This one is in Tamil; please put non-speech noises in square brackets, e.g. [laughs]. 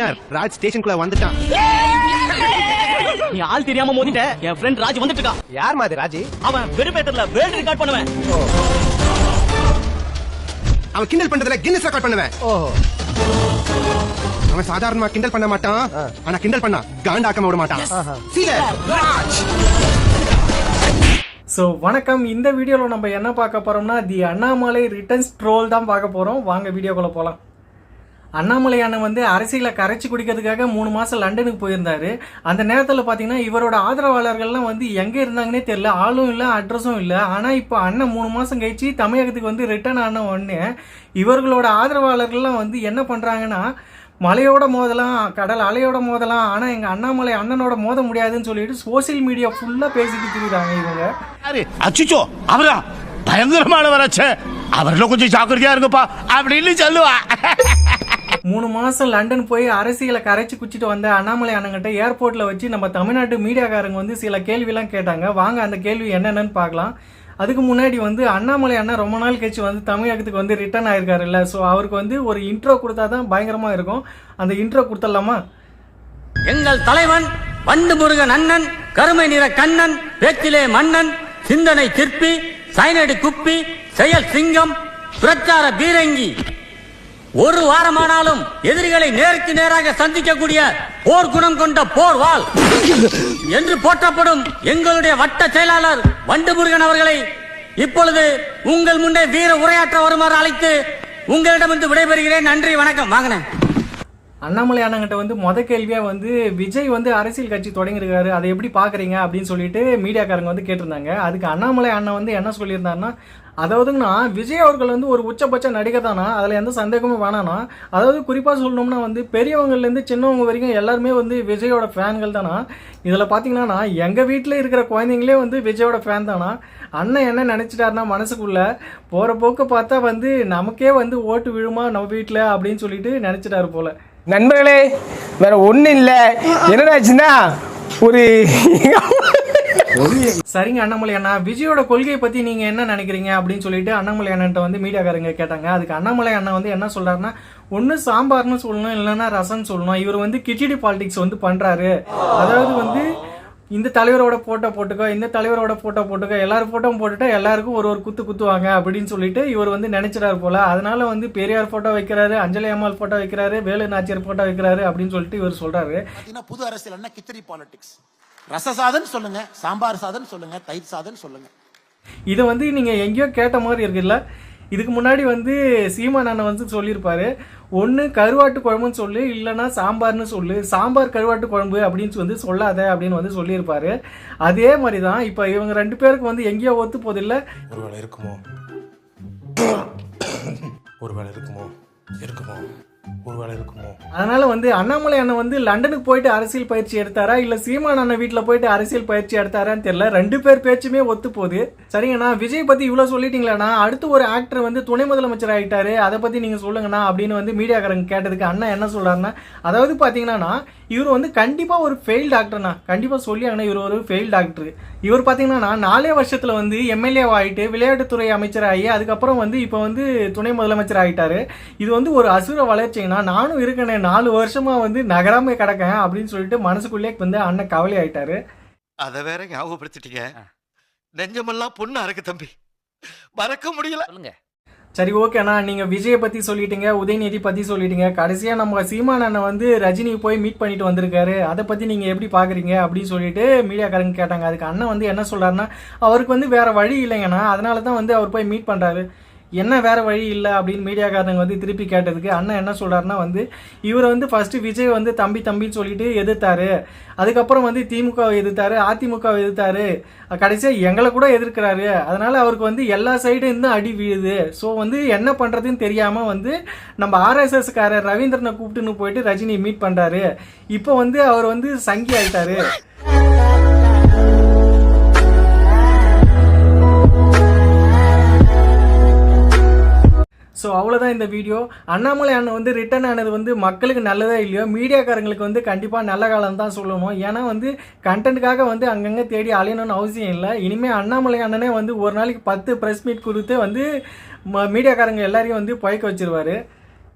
மச்சான் ராஜ் ஸ்டேஷனுக்குள்ள வந்துட்டான். நீ ஆள் தெரியாம மோதிட்ட என் ஃப்ரெண்ட் ராஜ் வந்துட்டு இருக்கான். யார் மாதிரி ராஜி? அவன் வெறுப்பேட்டர்ல வேர்ல்ட் ரெக்கார்ட் பண்ணுவேன். அவன் கிண்டல் பண்றதுல கின்னஸ் ரெக்கார்ட் பண்ணுவேன். ஓஹோ. அவன் சாதாரணமா கிண்டல் பண்ண மாட்டான். ஆனா கிண்டல் பண்ணா காண்டாக்காம விட மாட்டான். ராஜ். ஸோ வணக்கம். இந்த வீடியோவில் நம்ம என்ன பார்க்க போறோம்னா தி அண்ணாமலை ரிட்டர்ன்ஸ் ட்ரோல் தான் பார்க்க போகிறோம் வாங்க வீடியோக்குள்ளே போகலாம் அண்ணாமலை அண்ணன் வந்து அரசியலை கரைச்சி குடிக்கிறதுக்காக மூணு மாதம் லண்டனுக்கு போயிருந்தாரு. அந்த நேரத்தில் பார்த்தீங்கன்னா இவரோட ஆதரவாளர்கள்லாம் வந்து எங்கே இருந்தாங்கன்னே தெரியல. ஆளும் இல்லை அட்ரஸும் இல்லை. ஆனால் இப்போ அண்ணன் மூணு மாதம் கழிச்சு தமிழகத்துக்கு வந்து ரிட்டர்ன் ஆன உடனே இவர்களோட ஆதரவாளர்கள்லாம் வந்து என்ன பண்ணுறாங்கன்னா மலையோட மோதலாம் கடல் அலையோட மோதலாம் ஆனால் எங்கள் அண்ணாமலை அண்ணனோட மோத முடியாதுன்னு சொல்லிட்டு சோஷியல் மீடியா ஃபுல்லாக பேசிட்டு திரியுறாங்க இவங்க. அச்சுச்சோ அவரா? பயங்கரமானவராச்சே அவர்ல கொஞ்சம் ஜாக்கிரதையா இருங்கப்பா அப்படின்னு சொல்லுவா. [laughs] மூணு மாசம் லண்டன் போய் அரசியலை கரைச்சி குச்சிட்டு வந்த அண்ணாமலை அண்ணங்கிட்ட ஏர்போர்ட்ல வச்சு நம்ம தமிழ்நாட்டு மீடியாக்காரங்க வந்து சில கேள்விலாம் கேட்டாங்க. வாங்க அந்த கேள்வி என்னென்னு பார்க்கலாம். அதுக்கு முன்னாடி வந்து அண்ணாமலை அண்ணன் ரொம்ப நாள் கழிச்சு வந்து தமிழகத்துக்கு வந்து ரிட்டர்ன் ஆயிருக்காருல்ல. ஸோ அவருக்கு வந்து ஒரு இன்ட்ரோ கொடுத்தா தான் பயங்கரமாக இருக்கும். அந்த இன்ட்ரோ கொடுத்துடலாமா? எங்கள் தலைவன் வண்டு முருகன் அண்ணன் கருமை நிற கண்ணன் பேச்சிலே மன்னன் சிந்தனை சிற்பி சைனடி குப்பி செயல் சிங்கம் பிரச்சார பீரங்கி. ஒரு வாரமானாலும் எதிரிகளை நேருக்கு நேராக சந்திக்கக்கூடிய போர் குணம் கொண்ட போர் வால் என்று போற்றப்படும் எங்களுடைய வட்ட செயலாளர் வண்டுமுருகன் அவர்களை இப்பொழுது உங்கள் முன்னே வீர உரையாற்ற வருமாறு அழைத்து உங்களிடமிருந்து விடைபெறுகிறேன். நன்றி வணக்கம். வாங்கினேன் அண்ணாமலை அண்ணங்கிட்ட வந்து மொத கேள்வியாக வந்து விஜய் வந்து அரசியல் கட்சி தொடங்கியிருக்காரு அதை எப்படி பார்க்குறீங்க அப்படின்னு சொல்லிட்டு மீடியாக்காரங்க வந்து கேட்டிருந்தாங்க. அதுக்கு அண்ணாமலை அண்ணன் வந்து என்ன சொல்லியிருந்தாருன்னா அதாவதுங்கண்ணா விஜய் அவர்கள் வந்து ஒரு உச்சபட்ச நடிகை தானா அதில் எந்த சந்தேகமும் வேணாம்னா அதாவது குறிப்பாக சொல்லணும்னா வந்து பெரியவங்கள்லேருந்து சின்னவங்க வரைக்கும் எல்லாருமே வந்து விஜயோட ஃபேன்கள் தானா இதில் பார்த்தீங்கன்னா எங்கள் வீட்டில் இருக்கிற குழந்தைங்களே வந்து விஜயோட ஃபேன் தானா அண்ணன் என்ன நினச்சிட்டாருன்னா மனசுக்குள்ள போகிற போக்கு பார்த்தா வந்து நமக்கே வந்து ஓட்டு விழுமா நம்ம வீட்டில் அப்படின்னு சொல்லிட்டு நினச்சிட்டாரு போல். நண்பர்களே வேற ஒண்ணும் இல்ல. என்னடாச்சுன்னா ஒரு சரிங்க அண்ணாமலை அண்ணா. விஜயோட கொள்கையை பத்தி நீங்க என்ன நினைக்கிறீங்க அப்படின்னு சொல்லிட்டு அண்ணாமலை அண்ணன்ட்ட வந்து மீடியாக்காரங்க கேட்டாங்க. அதுக்கு அண்ணாமலை அண்ணன் வந்து என்ன சொல்றாருன்னா ஒண்ணு சாம்பார்னு சொல்லணும் இல்லைன்னா ரசம் சொல்லணும். இவர் வந்து கிச்சடி பாலிடிக்ஸ் வந்து பண்றாரு. அதாவது வந்து இந்த தலைவரோட போட்டோ போட்டுக்கோ இந்த தலைவரோட போட்டோ போட்டுக்கோ எல்லாரும் போட்டோ போட்டுட்டா எல்லாருக்கும் ஒரு ஒரு குத்து குத்துவாங்க அப்படின்னு சொல்லிட்டு இவர் வந்து நினைச்சிடாரு போல. அதனால வந்து பெரியார் போட்டோ வைக்கிறாரு அஞ்சலி அம்மாள் போட்டோ வைக்கிறாரு வேலு நாச்சியார் போட்டோ வைக்கிறாரு அப்படின்னு சொல்லிட்டு இவர் சொல்றாரு. புது அரசியல் கிச்சடி பாலிடிக்ஸ் ரச சாதம் சொல்லுங்க சாம்பார் சாதம் சொல்லுங்க தயிர் சாதம் சொல்லுங்க. இதை வந்து நீங்கள் எங்கேயோ கேட்ட மாதிரி இருக்குல்ல? இதுக்கு முன்னாடி வந்து சீமான் அண்ணன் வந்து சொல்லியிருப்பாரு ஒன்று கருவாட்டு குழம்புன்னு சொல்லு இல்லைன்னா சாம்பார்னு சொல்லு. சாம்பார் கருவாட்டு குழம்பு அப்படின்னு வந்து சொல்லாத அப்படின்னு வந்து சொல்லியிருப்பாரு. அதே மாதிரி தான் இப்போ இவங்க ரெண்டு பேருக்கு வந்து எங்கேயோ ஒத்து போதில்ல. ஒருவேளை இருக்குமோ? ஒருவேளை இருக்குமோ? இருக்குமோ? ஒருவேளை இருக்குமோ? அதனால வந்து அண்ணாமலை அண்ணன் வந்து லண்டனுக்கு போயிட்டு அரசியல் பயிற்சி எடுத்தாரா? இல்ல சீமான் அண்ணன் வீட்டில் போயிட்டு அரசியல் பயிற்சி எடுத்தாரான்னு தெரியல. ரெண்டு பேர் பேச்சுமே ஒத்து போகுது. சரிங்கண்ணா விஜய் பத்தி இவ்வளவு சொல்லிட்டீங்களாண்ணா? அடுத்து ஒரு ஆக்டர் வந்து துணை முதலமைச்சர் ஆயிட்டாரு. அதை பத்தி நீங்க சொல்லுங்கண்ணா அப்படின்னு வந்து மீடியாக்காரங்க கேட்டதுக்கு அண்ணா என்ன சொல்றாருன்னா அதாவது பாத்தீங்கன்னா இவர் வந்து கண்டிப்பா ஒரு ஃபெயில் டாக்டர்ண்ணா கண்டிப்பா சொல்லி இவர் ஒரு ஃபெயில் டாக்டர் இவர் பாத்தீங்கன்னா நாலே வருஷத்துல வந்து எம்எல்ஏ ஆயிட்டு விளையாட்டுத்துறை அமைச்சர் ஆகி அதுக்கப்புறம் வந்து இப்போ வந்து துணை முதலமைச்சர் ஆயிட்டாரு. இது வந்து ஒரு அசுர வளர்ச்சி வளர்ச்சிங்கண்ணா நானும் இருக்கேனே நாலு வருஷமா வந்து நகராம கிடக்கேன் அப்படின்னு சொல்லிட்டு மனசுக்குள்ளே வந்து அண்ணன் கவலை ஆயிட்டாரு. அத வேற ஞாபகப்படுத்திட்டீங்க. நெஞ்சமெல்லாம் பொண்ணு அறக்கு தம்பி. மறக்க முடியல. சரி ஓகேண்ணா நீங்க விஜயை பத்தி சொல்லிட்டீங்க உதயநிதி பத்தி சொல்லிட்டீங்க. கடைசியா நம்ம சீமான் அண்ணன் வந்து ரஜினி போய் மீட் பண்ணிட்டு வந்திருக்காரு. அதை பத்தி நீங்க எப்படி பாக்குறீங்க அப்படின்னு சொல்லிட்டு மீடியாக்காரங்க கேட்டாங்க. அதுக்கு அண்ணன் வந்து என்ன சொல்றாருன்னா அவருக்கு வந்து வேற வழி இல்லைங்கண்ணா. அதனால தான் வந்து அவர் போய் மீட் பண்றாரு. என்ன வேறு வழி இல்லை அப்படின்னு மீடியாக்காரங்க வந்து திருப்பி கேட்டதுக்கு அண்ணன் என்ன சொல்கிறாருன்னா வந்து இவரை வந்து ஃபஸ்ட்டு விஜய் வந்து தம்பி தம்பின்னு சொல்லிட்டு எதிர்த்தாரு. அதுக்கப்புறம் வந்து திமுகவை எதிர்த்தாரு அதிமுகவை எதிர்த்தாரு. கடைசியாக எங்களை கூட எதிர்க்கிறாரு. அதனால் அவருக்கு வந்து எல்லா சைடும் இருந்து அடி வீழுது. ஸோ வந்து என்ன பண்ணுறதுன்னு தெரியாமல் வந்து நம்ம ஆர்எஸ்எஸ்காரர் ரவீந்திரனை கூப்பிட்டுன்னு போயிட்டு ரஜினி மீட் பண்ணுறாரு இப்போ வந்து அவர் வந்து சங்கி ஆயிட்டாரு. ஸோ அவ்வளோதான் இந்த வீடியோ அண்ணாமலை அண்ணன் வந்து ரிட்டர்ன் ஆனது வந்து மக்களுக்கு நல்லதா இல்லையோ மீடியாக்காரங்களுக்கு வந்து கண்டிப்பாக நல்ல காலம் தான் சொல்லணும். ஏன்னா வந்து கண்டென்ட்டுக்காக வந்து அங்கங்கே தேடி அலையணும்னு அவசியம் இல்லை. இனிமேல் அண்ணாமலை அண்ணனே வந்து ஒரு நாளைக்கு பத்து ப்ரெஸ் மீட் கொடுத்து வந்து ம- மீடியாக்காரங்க எல்லாரையும் வந்து பழக்க வச்சிருவாரு.